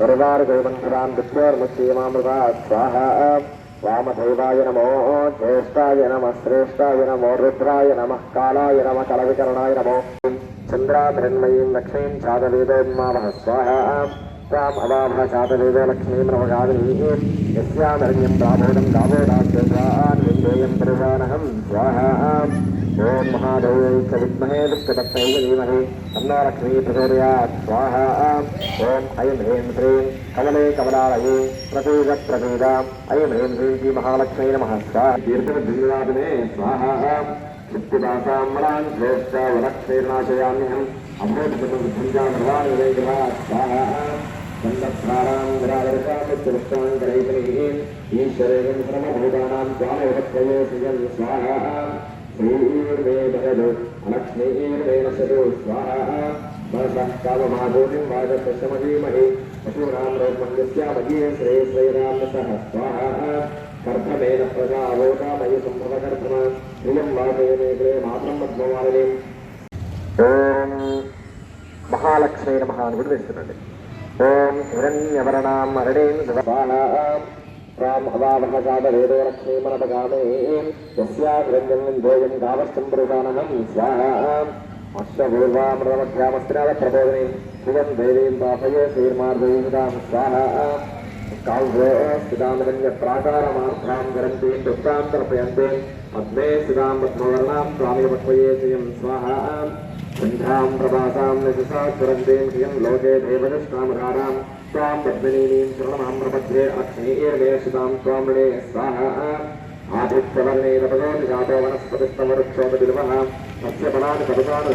దేవారుదేవంధరాన్ విద్యోర్ముచ్యమామృతా స్వాహ వామదేవాయ నమో జ్యేష్ఠాయ నమ శ్రేష్ఠాయ నమో రుద్రాయ నమ కాళాయ నమ కలవికరణాయ నమో చంద్రాభిరణ్మయీం లక్ష్మీం చాదవేదోన్మావహ స్వాహ తాం అవాభ చాదవేదో లక్ష్మీం నవగామినీం యస్యామరణ్యం ప్రాబోధం దావోదాస్యాన్ విందేయం పురుషానహం ఓం మహాదేవై విద్మహే విష్ణుభక్తై ధీమహి తన్నో లక్ష్మీ ప్రచోదయాత్ స్వాహ ఓం ఐం హ్రీం శ్రీం కమలే కమలాలయే ప్రతీద ప్రతీద ఐం హ్రీం శ్రీం శ్రీ మహాలక్ష్మీ నమ. స్వాహ దీర్ఘద్వివాదినే స్వాహ శక్తిదాసామరాన్ శ్రేష్ఠ వనక్షేర్నాశయామ్యహం అమృతృజామృవాణి వేగభా స్వాహ సందత్సారాం శ్రమభూతానాం స్వామివత్వయే స్వాహ శ్రీర్వేదగదు అలక్ష్మీర్వేణసదు స్వాహ మనసః కామమాధూర్యం వాజపశమహీమహి పశూనాం రోగమన్యస్యామహీయ శ్రే స్వాహ కర్ధమేన ప్రజావోకామయ సంభవకర్ధమ ప్రియం వాదయనే మాత్రం పద్మవారిని ఓం మహాలక్ష్మీ నమః అని కూడా వేస్తున్నాండి ఓం హిరణ్యవరణాం హరణీం శివపాల రామ్ అవావహ సాద వేదో లక్ష్మీ మనపగామే అశ్వపూర్వామృతమధ్యామస్త్రాల ప్రబోధనే శ్రియం దేవీం పాపయే శ్రీర్మార్దయీదాం స్వాహ. కావ్యో స్థితామరణ్య ప్రాకారమార్థాం గరంతీం దుఃఖాం తర్పయంతే పద్మే స్థితాం పద్మవర్ణాం స్వామిపక్వయే శ్రియం స్వాహ. సంధ్యాం ప్రభాసాం నశిసా చురందేం లోకే దేవదష్టామకారాం త్వాం పద్మినీనీం శరణమాం ప్రపద్యే అక్ష్మీర్వేషితాం త్వాం స్వాహ ఆదిత్యవర్ణే తపదో నిజాతో వనస్పతిస్తవరుక్షోపదిలువః తస్య ఫలాని కవితాను